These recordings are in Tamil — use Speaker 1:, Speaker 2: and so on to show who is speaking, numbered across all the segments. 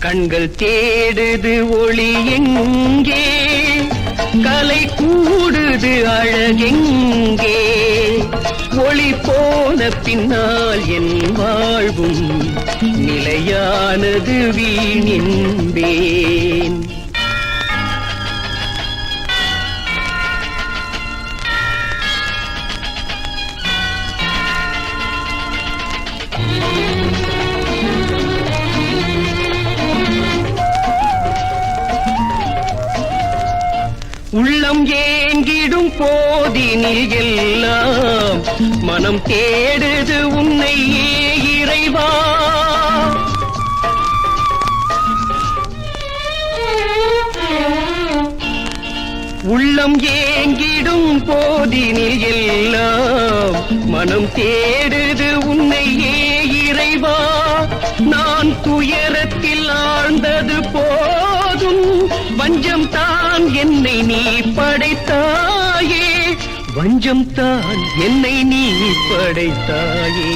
Speaker 1: கண்கள் தேடுது ஒளி எங்கே? கலை கூடுது அழகெங்கே? ஒளி போன பின்னால் என் வாழ்வும் நிலையானது வீணின்பேன் உள்ளம் ஏங்கிடும் போதினில் எல்லாம் மனம் தேடுது உன்னை இறைவா. உள்ளம் ஏங்கிடும் போதினில் எல்லாம் மனம் தேடுது உன்னை இறைவா. நான் துயரத்தில் ஆழ்ந்தது போதும் வஞ்சம் தான் தான் என்னை நீ படைத்தாயே. வஞ்சம் தான் என்னை நீ படைத்தாயே.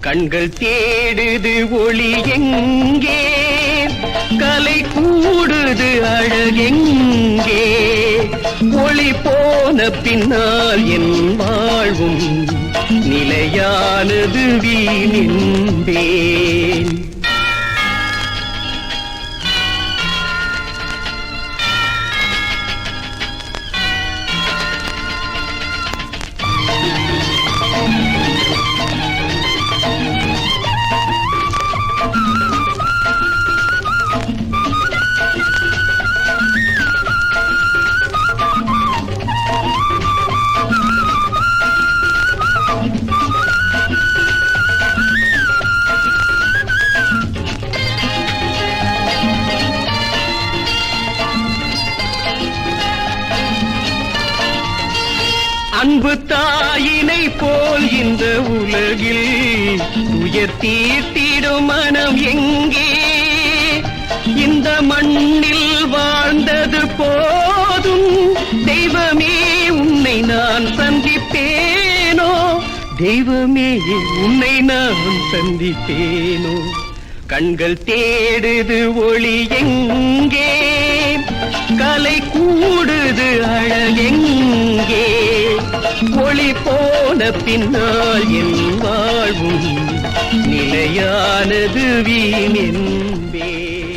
Speaker 1: கண்கள் தேடுது ஒளி எங்கே? கலை கூடுது அழகெங்கே ஒளி போன பின்னால் என் வாழ்வும் நிலையானது வீணின்பே அன்பு தாயினை போல் இந்த உலகில் உயர் தீர்த்திடும் மனம் எங்கே? இந்த மண்ணில் வாழ்ந்தது போதும். தெய்வமே உன்னை நான் சந்திப்பேனோ? தெய்வமே உன்னை நான் சந்திப்பேனோ? கண்கள் தேடுது ஒளி எங்கே? கலை கூடுது அழகே. பின்னால் என் வாழ்வும் நிலையானது வீண் என்பே.